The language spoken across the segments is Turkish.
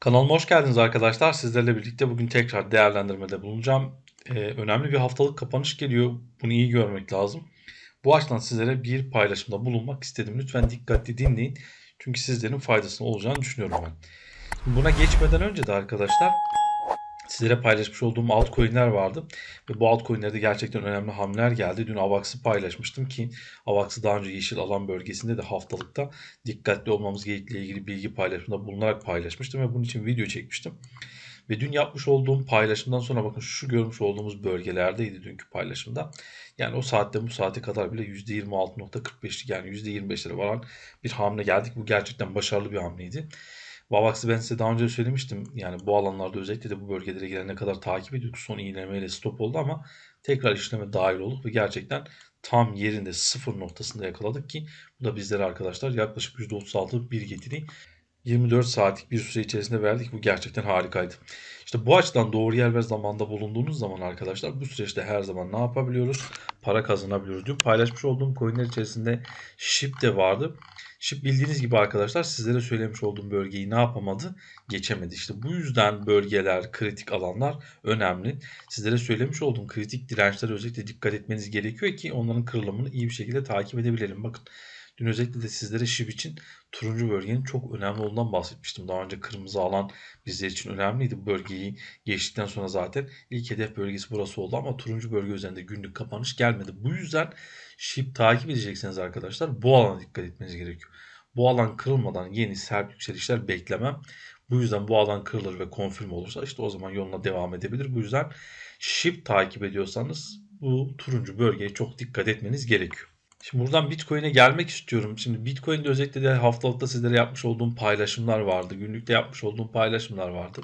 Kanalıma hoş geldiniz arkadaşlar. Sizlerle birlikte bugün tekrar değerlendirmede bulunacağım. Ee, önemli bir haftalık kapanış geliyor. Bunu iyi görmek lazım. Bu açıdan sizlere bir paylaşımda bulunmak istedim. Lütfen dikkatli dinleyin. Çünkü sizlerin faydasına olacağını düşünüyorum ben. Buna geçmeden önce de arkadaşlar sizlere paylaşmış olduğum altcoin'ler vardı. Ve bu altcoin'lerde gerçekten önemli hamleler geldi. Dün AVAX'ı paylaşmıştım ki AVAX'ı daha önce yeşil alan bölgesinde de haftalıkta dikkatli olmamız gerektiğiyle ilgili bilgi paylaşımında bulunarak paylaşmıştım ve bunun için video çekmiştim. Ve dün yapmış olduğum paylaşımdan sonra bakın şu görmüş olduğumuz bölgelerdeydi dünkü paylaşımda. Yani o saatte bu saate kadar bile %26.45'lik yani %25'lere varan bir hamle geldik. Bu gerçekten başarılı bir hamleydi. Vavax'ı ben size daha önce söylemiştim. Yani bu alanlarda özellikle de bu bölgelere gelene kadar takip ediyorduk. Son iğnemeyle stop oldu ama tekrar işleme dahil olduk ve gerçekten tam yerinde sıfır noktasında yakaladık ki bu da bizlere arkadaşlar yaklaşık %36 bir getiri 24 saatlik bir süre içerisinde verdik. Bu gerçekten harikaydı. İşte bu açıdan doğru yer ve zamanda bulunduğunuz zaman arkadaşlar bu süreçte her zaman ne yapabiliyoruz? Para kazanabiliyoruz. Dün paylaşmış olduğum coinler içerisinde SHIB de vardı. SHIB bildiğiniz gibi arkadaşlar sizlere söylemiş olduğum bölgeyi ne yapamadı? Geçemedi. İşte bu yüzden bölgeler, kritik alanlar önemli. Sizlere söylemiş olduğum kritik dirençlere özellikle dikkat etmeniz gerekiyor ki onların kırılımını iyi bir şekilde takip edebilelim. Bakın Dün özellikle de sizlere SHIB için turuncu bölgenin çok önemli olduğundan bahsetmiştim. Daha önce kırmızı alan bizler için önemliydi. Bu bölgeyi geçtikten sonra zaten ilk hedef bölgesi burası oldu ama turuncu bölge üzerinde günlük kapanış gelmedi. Bu yüzden SHIB takip edecekseniz arkadaşlar bu alana dikkat etmeniz gerekiyor. Bu alan kırılmadan yeni sert yükselişler beklemem. Bu yüzden bu alan kırılır ve konfirm olursa işte o zaman yoluna devam edebilir. Bu yüzden SHIB takip ediyorsanız bu turuncu bölgeye çok dikkat etmeniz gerekiyor. Şimdi buradan Bitcoin'e gelmek istiyorum. Şimdi Bitcoin'de özellikle de haftalıkta sizlere yapmış olduğum paylaşımlar vardı. Günlükte yapmış olduğum paylaşımlar vardı.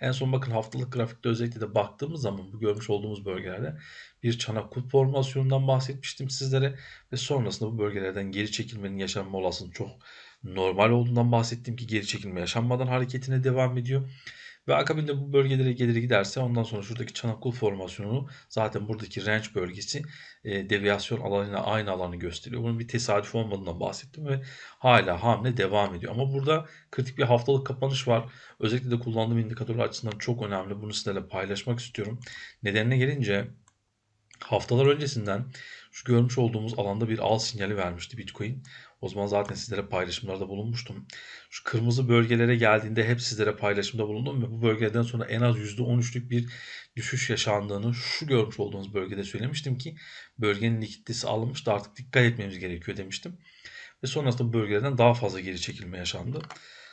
En son bakın haftalık grafikte özellikle de baktığımız zaman bu görmüş olduğumuz bölgelerde bir çanak kulp formasyonundan bahsetmiştim sizlere. Ve sonrasında bu bölgelerden geri çekilmenin yaşanma olasılığı çok normal olduğundan bahsettim ki geri çekilme yaşanmadan hareketine devam ediyor. Ve akabinde bu bölgelere gelir giderse ondan sonra şuradaki çanakul formasyonu zaten buradaki range bölgesi e, deviyasyon alanına aynı alanı gösteriyor. Bunun bir tesadüf olmadığından bahsettim ve hala hamle devam ediyor. Ama burada kritik bir haftalık kapanış var. Özellikle de kullandığım indikatörler açısından çok önemli. Bunu sizlerle paylaşmak istiyorum. Nedenine gelince haftalar öncesinden şu görmüş olduğumuz alanda bir al sinyali vermişti Bitcoin. O zaman zaten sizlere paylaşımlarda bulunmuştum. Şu kırmızı bölgelere geldiğinde hep sizlere paylaşımda bulundum ve bu bölgeden sonra en az %13'lük bir düşüş yaşandığını şu görmüş olduğunuz bölgede söylemiştim ki bölgenin likiditesi alınmıştı artık dikkat etmemiz gerekiyor demiştim. Ve sonrasında bu bölgelerden daha fazla geri çekilme yaşandı.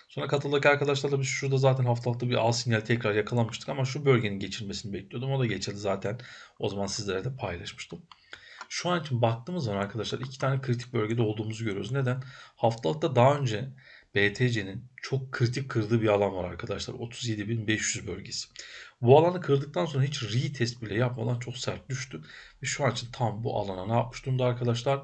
Sonra katıldık arkadaşlarla biz şurada zaten haftalıkta bir al sinyal tekrar yakalamıştık ama şu bölgenin geçilmesini bekliyordum. O da geçildi zaten. O zaman sizlere de paylaşmıştım. Şu an için baktığımız zaman arkadaşlar iki tane kritik bölgede olduğumuzu görüyoruz. Neden? Haftalıkta daha önce BTC'nin çok kritik kırdığı bir alan var arkadaşlar. 37.500 bölgesi. Bu alanı kırdıktan sonra hiç retest bile yapmadan çok sert düştü. Ve şu an için tam bu alana ne yapmış durumda arkadaşlar?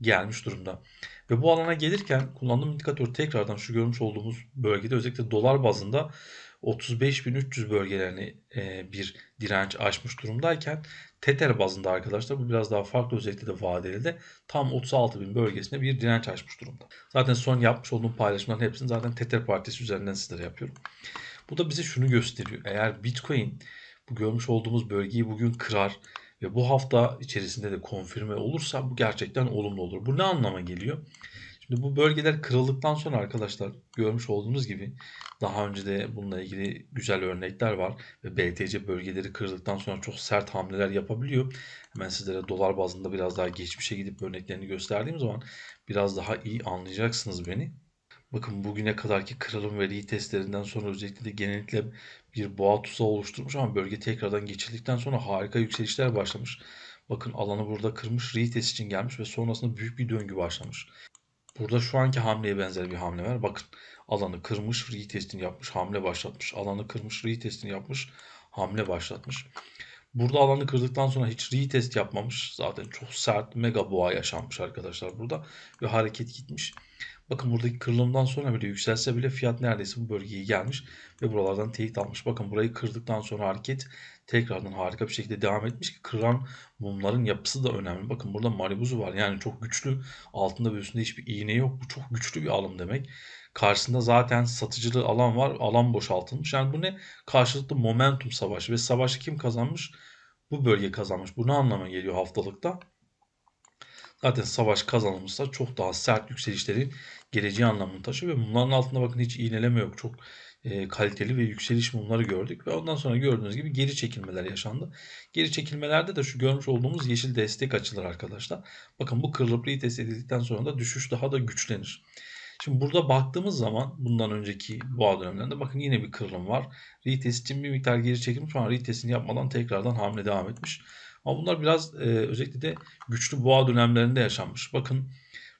Gelmiş durumda. Ve bu alana gelirken kullandığım indikatör tekrardan şu görmüş olduğumuz bölgede özellikle dolar bazında 35.300 bölgelerini e, bir direnç aşmış durumdayken Tether bazında arkadaşlar bu biraz daha farklı özellikle de vadeli de tam 36.000 bölgesinde bir direnç açmış durumda. Zaten son yapmış olduğum paylaşımların hepsini zaten Tether partisi üzerinden sizlere yapıyorum. Bu da bize şunu gösteriyor. Eğer Bitcoin bu görmüş olduğumuz bölgeyi bugün kırar ve bu hafta içerisinde de konfirme olursa bu gerçekten olumlu olur. Bu ne anlama geliyor? Şimdi bu bölgeler kırıldıktan sonra arkadaşlar görmüş olduğunuz gibi daha önce de bununla ilgili güzel örnekler var ve BTC bölgeleri kırıldıktan sonra çok sert hamleler yapabiliyor. Hemen sizlere dolar bazında biraz daha geçmişe gidip örneklerini gösterdiğim zaman biraz daha iyi anlayacaksınız beni. Bakın bugüne kadarki kırılım ve retestlerinden sonra özellikle de genellikle bir boğa tuzağı oluşturmuş ama bölge tekrardan geçildikten sonra harika yükselişler başlamış. Bakın alanı burada kırmış, retest için gelmiş ve sonrasında büyük bir döngü başlamış. Burada şu anki hamleye benzer bir hamle var. Bakın alanı kırmış, retestini yapmış, hamle başlatmış. Alanı kırmış, retestini yapmış, hamle başlatmış. Burada alanı kırdıktan sonra hiç retest yapmamış. Zaten çok sert mega boğa yaşanmış arkadaşlar burada. Ve hareket gitmiş. Bakın buradaki kırılımdan sonra bile yükselse bile fiyat neredeyse bu bölgeye gelmiş ve buralardan teyit almış. Bakın burayı kırdıktan sonra hareket tekrardan harika bir şekilde devam etmiş ki kıran mumların yapısı da önemli. Bakın burada maribuzu var yani çok güçlü altında ve üstünde hiçbir iğne yok. Bu çok güçlü bir alım demek. Karşısında zaten satıcılı alan var. Alan boşaltılmış. Yani bu ne? Karşılıklı momentum savaşı ve savaşı kim kazanmış? Bu bölge kazanmış. Bu ne anlama geliyor haftalıkta? Zaten savaş kazanılmışsa çok daha sert yükselişlerin geleceği anlamını taşıyor ve bunların altında bakın hiç iğneleme yok. Çok e, kaliteli ve yükseliş mumları gördük ve ondan sonra gördüğünüz gibi geri çekilmeler yaşandı. Geri çekilmelerde de şu görmüş olduğumuz yeşil destek açılır arkadaşlar. Bakın bu kırılıp retest edildikten sonra da düşüş daha da güçlenir. Şimdi burada baktığımız zaman bundan önceki boğa dönemlerinde bakın yine bir kırılım var. Retest için bir miktar geri çekilmiş ama retestini yapmadan tekrardan hamle devam etmiş. Ama bunlar biraz e, özellikle de güçlü boğa dönemlerinde yaşanmış. Bakın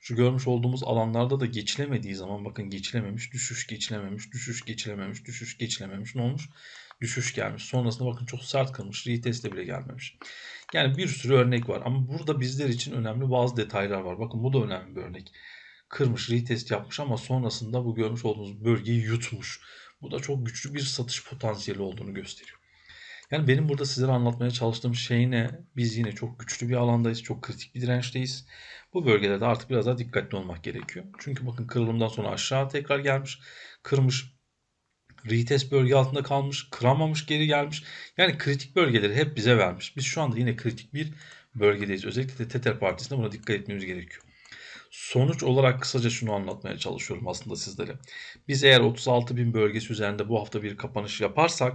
şu görmüş olduğumuz alanlarda da geçilemediği zaman bakın geçilememiş, düşüş geçilememiş, düşüş geçilememiş, düşüş geçilememiş. Ne olmuş? Düşüş gelmiş. Sonrasında bakın çok sert kırmış. Retest'e bile gelmemiş. Yani bir sürü örnek var. Ama burada bizler için önemli bazı detaylar var. Bakın bu da önemli bir örnek. Kırmış, retest yapmış ama sonrasında bu görmüş olduğunuz bölgeyi yutmuş. Bu da çok güçlü bir satış potansiyeli olduğunu gösteriyor. Yani benim burada sizlere anlatmaya çalıştığım şey ne? Biz yine çok güçlü bir alandayız. Çok kritik bir dirençteyiz. Bu bölgelerde artık biraz daha dikkatli olmak gerekiyor. Çünkü bakın kırılımdan sonra aşağı tekrar gelmiş. Kırmış. Retest bölge altında kalmış. Kıramamış geri gelmiş. Yani kritik bölgeleri hep bize vermiş. Biz şu anda yine kritik bir bölgedeyiz. Özellikle de Tether Partisi'nde buna dikkat etmemiz gerekiyor. Sonuç olarak kısaca şunu anlatmaya çalışıyorum aslında sizlere. Biz eğer 36 bin bölgesi üzerinde bu hafta bir kapanış yaparsak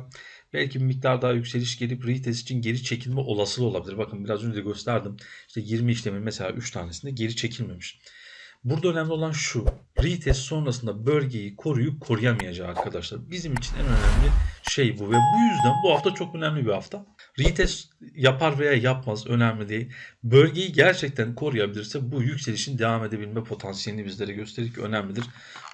belki bir miktar daha yükseliş gelip retest için geri çekilme olasılığı olabilir. Bakın biraz önce de gösterdim. İşte 20 işlemin mesela 3 tanesinde geri çekilmemiş. Burada önemli olan şu. Retest sonrasında bölgeyi koruyup koruyamayacağı arkadaşlar. Bizim için en önemli şey bu ve bu yüzden bu hafta çok önemli bir hafta. Retest yapar veya yapmaz önemli değil. Bölgeyi gerçekten koruyabilirse bu yükselişin devam edebilme potansiyelini bizlere gösterir ki önemlidir.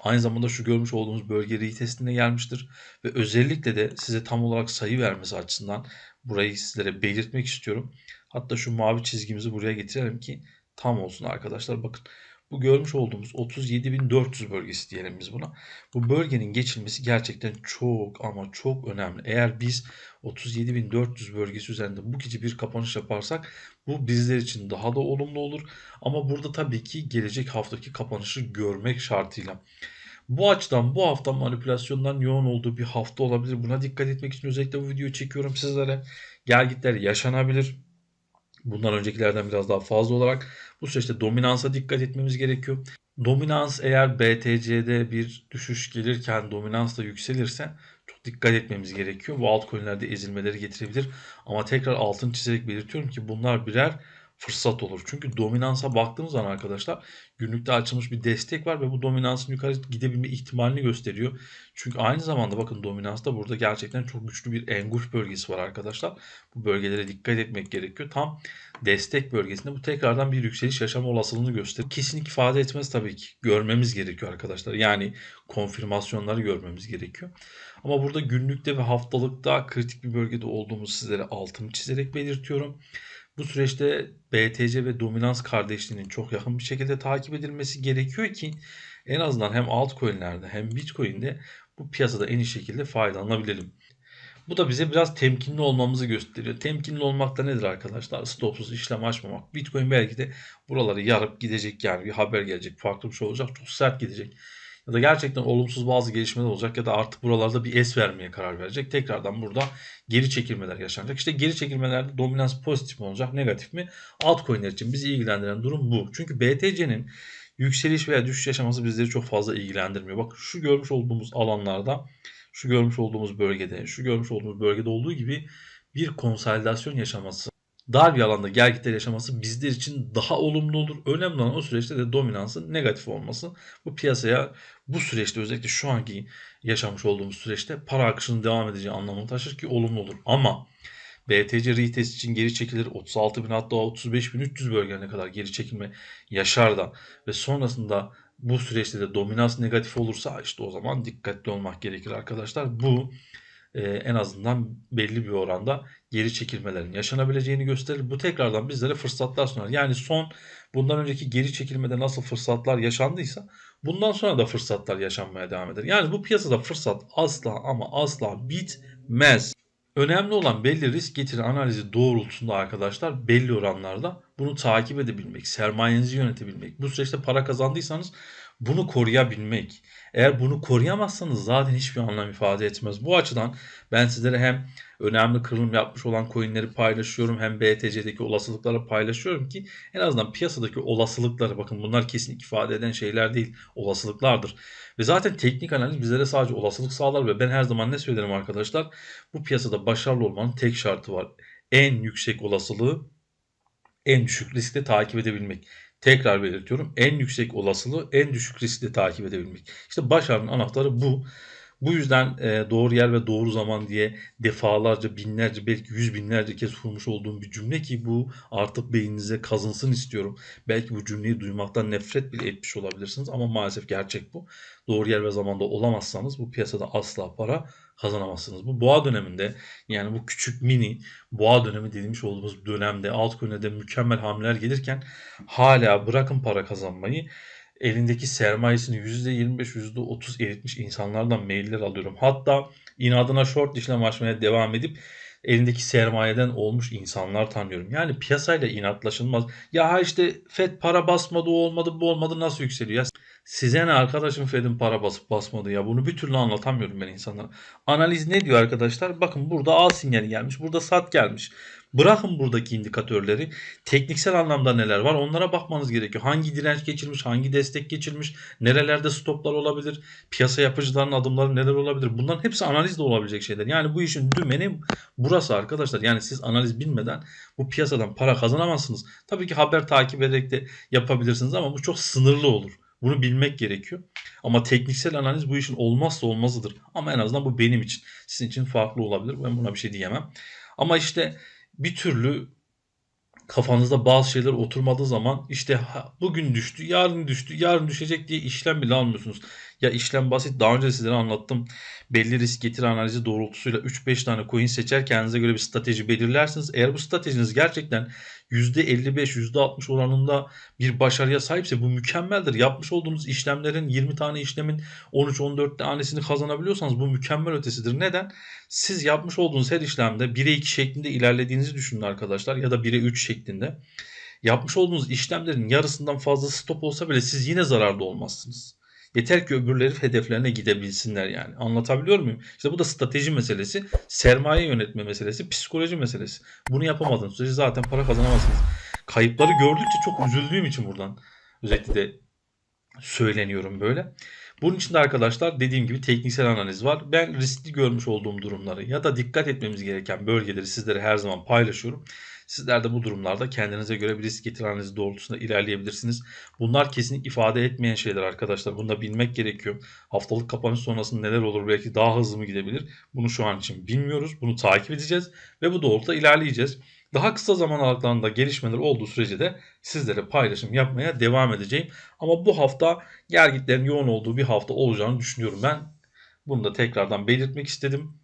Aynı zamanda şu görmüş olduğumuz bölge retestine gelmiştir ve özellikle de size tam olarak sayı vermesi açısından burayı sizlere belirtmek istiyorum. Hatta şu mavi çizgimizi buraya getirelim ki tam olsun arkadaşlar. Bakın bu görmüş olduğumuz 37.400 bölgesi diyelim biz buna. Bu bölgenin geçilmesi gerçekten çok ama çok önemli. Eğer biz 37.400 bölgesi üzerinde bu gece bir kapanış yaparsak bu bizler için daha da olumlu olur. Ama burada tabii ki gelecek haftaki kapanışı görmek şartıyla. Bu açıdan bu hafta manipülasyondan yoğun olduğu bir hafta olabilir. Buna dikkat etmek için özellikle bu videoyu çekiyorum sizlere. Gelgitler yaşanabilir. Bundan öncekilerden biraz daha fazla olarak bu süreçte dominansa dikkat etmemiz gerekiyor. Dominans eğer BTC'de bir düşüş gelirken dominans da yükselirse çok dikkat etmemiz gerekiyor. Bu altcoin'lerde ezilmeleri getirebilir. Ama tekrar altın çizerek belirtiyorum ki bunlar birer fırsat olur. Çünkü dominansa baktığımız zaman arkadaşlar günlükte açılmış bir destek var ve bu dominansın yukarı gidebilme ihtimalini gösteriyor. Çünkü aynı zamanda bakın dominansta burada gerçekten çok güçlü bir enguş bölgesi var arkadaşlar. Bu bölgelere dikkat etmek gerekiyor. Tam destek bölgesinde bu tekrardan bir yükseliş yaşama olasılığını gösteriyor. Kesinlikle ifade etmez tabii ki. Görmemiz gerekiyor arkadaşlar. Yani konfirmasyonları görmemiz gerekiyor. Ama burada günlükte ve haftalıkta kritik bir bölgede olduğumuzu sizlere altını çizerek belirtiyorum. Bu süreçte BTC ve dominans kardeşliğinin çok yakın bir şekilde takip edilmesi gerekiyor ki en azından hem altcoin'lerde hem Bitcoin'de bu piyasada en iyi şekilde faydalanabilelim. Bu da bize biraz temkinli olmamızı gösteriyor. Temkinli olmak da nedir arkadaşlar? Stopsuz işlem açmamak. Bitcoin belki de buraları yarıp gidecek yani bir haber gelecek. Farklı bir şey olacak. Çok sert gidecek ya da gerçekten olumsuz bazı gelişmeler olacak ya da artık buralarda bir es vermeye karar verecek. Tekrardan burada geri çekilmeler yaşanacak. İşte geri çekilmelerde dominans pozitif mi olacak negatif mi? Altcoin'ler için bizi ilgilendiren durum bu. Çünkü BTC'nin yükseliş veya düşüş yaşaması bizleri çok fazla ilgilendirmiyor. Bak şu görmüş olduğumuz alanlarda, şu görmüş olduğumuz bölgede, şu görmüş olduğumuz bölgede olduğu gibi bir konsolidasyon yaşaması dar bir alanda gelgitler yaşaması bizler için daha olumlu olur. Önemli olan o süreçte de dominansın negatif olması. Bu piyasaya bu süreçte özellikle şu anki yaşamış olduğumuz süreçte para akışının devam edeceği anlamını taşır ki olumlu olur. Ama BTC retest için geri çekilir 36 bin hatta 35 bin 300 bölgelerine kadar geri çekilme yaşar da ve sonrasında bu süreçte de dominans negatif olursa işte o zaman dikkatli olmak gerekir arkadaşlar. Bu e, en azından belli bir oranda geri çekilmelerin yaşanabileceğini gösterir. Bu tekrardan bizlere fırsatlar sunar. Yani son bundan önceki geri çekilmede nasıl fırsatlar yaşandıysa bundan sonra da fırsatlar yaşanmaya devam eder. Yani bu piyasada fırsat asla ama asla bitmez. Önemli olan belli risk getiri analizi doğrultusunda arkadaşlar belli oranlarda bunu takip edebilmek, sermayenizi yönetebilmek. Bu süreçte para kazandıysanız bunu koruyabilmek. Eğer bunu koruyamazsanız zaten hiçbir anlam ifade etmez. Bu açıdan ben sizlere hem önemli kırılım yapmış olan coinleri paylaşıyorum hem BTC'deki olasılıkları paylaşıyorum ki en azından piyasadaki olasılıkları bakın bunlar kesin ifade eden şeyler değil olasılıklardır. Ve zaten teknik analiz bizlere sadece olasılık sağlar ve ben her zaman ne söylerim arkadaşlar bu piyasada başarılı olmanın tek şartı var. En yüksek olasılığı en düşük riskte takip edebilmek. Tekrar belirtiyorum. En yüksek olasılığı en düşük riskle takip edebilmek. İşte başarının anahtarı bu. Bu yüzden e, doğru yer ve doğru zaman diye defalarca binlerce belki yüz binlerce kez kurmuş olduğum bir cümle ki bu artık beyninize kazınsın istiyorum. Belki bu cümleyi duymaktan nefret bile etmiş olabilirsiniz ama maalesef gerçek bu. Doğru yer ve zamanda olamazsanız bu piyasada asla para kazanamazsınız. Bu boğa döneminde yani bu küçük mini boğa dönemi dediğimiz olduğumuz dönemde altcoin'e mükemmel hamleler gelirken hala bırakın para kazanmayı elindeki sermayesini %25 %30 eritmiş insanlardan mailler alıyorum. Hatta inadına short işlem açmaya devam edip elindeki sermayeden olmuş insanlar tanıyorum. Yani piyasayla inatlaşılmaz. Ya işte FED para basmadı o olmadı bu olmadı nasıl yükseliyor? Ya size ne arkadaşım Fed'in para basıp basmadı ya bunu bir türlü anlatamıyorum ben insanlara. Analiz ne diyor arkadaşlar? Bakın burada al sinyali gelmiş burada sat gelmiş. Bırakın buradaki indikatörleri. Tekniksel anlamda neler var onlara bakmanız gerekiyor. Hangi direnç geçirmiş, hangi destek geçirmiş, nerelerde stoplar olabilir, piyasa yapıcılarının adımları neler olabilir. Bunların hepsi analizde olabilecek şeyler. Yani bu işin dümeni burası arkadaşlar. Yani siz analiz bilmeden bu piyasadan para kazanamazsınız. Tabii ki haber takip ederek de yapabilirsiniz ama bu çok sınırlı olur. Bunu bilmek gerekiyor. Ama tekniksel analiz bu işin olmazsa olmazıdır. Ama en azından bu benim için. Sizin için farklı olabilir. Ben buna bir şey diyemem. Ama işte bir türlü kafanızda bazı şeyler oturmadığı zaman işte bugün düştü, yarın düştü, yarın düşecek diye işlem bile almıyorsunuz. Ya işlem basit. Daha önce sizlere anlattım. Belli risk getiri analizi doğrultusuyla 3-5 tane coin seçer kendinize göre bir strateji belirlersiniz. Eğer bu stratejiniz gerçekten %55, %60 oranında bir başarıya sahipse bu mükemmeldir. Yapmış olduğunuz işlemlerin 20 tane işlemin 13-14 tanesini kazanabiliyorsanız bu mükemmel ötesidir. Neden? Siz yapmış olduğunuz her işlemde 1'e 2 şeklinde ilerlediğinizi düşünün arkadaşlar ya da 1'e 3 şeklinde. Yapmış olduğunuz işlemlerin yarısından fazla stop olsa bile siz yine zararda olmazsınız. Yeter ki öbürleri hedeflerine gidebilsinler yani. Anlatabiliyor muyum? İşte bu da strateji meselesi, sermaye yönetme meselesi, psikoloji meselesi. Bunu yapamadığınız sürece zaten para kazanamazsınız. Kayıpları gördükçe çok üzüldüğüm için buradan özellikle de söyleniyorum böyle. Bunun için de arkadaşlar dediğim gibi tekniksel analiz var. Ben riskli görmüş olduğum durumları ya da dikkat etmemiz gereken bölgeleri sizlere her zaman paylaşıyorum. Sizler de bu durumlarda kendinize göre bir risk getireniniz doğrultusunda ilerleyebilirsiniz. Bunlar kesinlikle ifade etmeyen şeyler arkadaşlar. Bunu da bilmek gerekiyor. Haftalık kapanış sonrasında neler olur belki daha hızlı mı gidebilir? Bunu şu an için bilmiyoruz. Bunu takip edeceğiz ve bu doğrultuda ilerleyeceğiz. Daha kısa zaman aralıklarında gelişmeler olduğu sürece de sizlere paylaşım yapmaya devam edeceğim. Ama bu hafta gergitlerin yoğun olduğu bir hafta olacağını düşünüyorum ben. Bunu da tekrardan belirtmek istedim.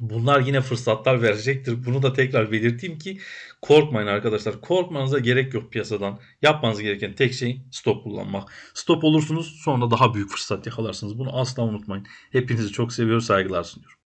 Bunlar yine fırsatlar verecektir. Bunu da tekrar belirteyim ki korkmayın arkadaşlar. Korkmanıza gerek yok piyasadan. Yapmanız gereken tek şey stop kullanmak. Stop olursunuz sonra daha büyük fırsat yakalarsınız. Bunu asla unutmayın. Hepinizi çok seviyor saygılar sunuyorum.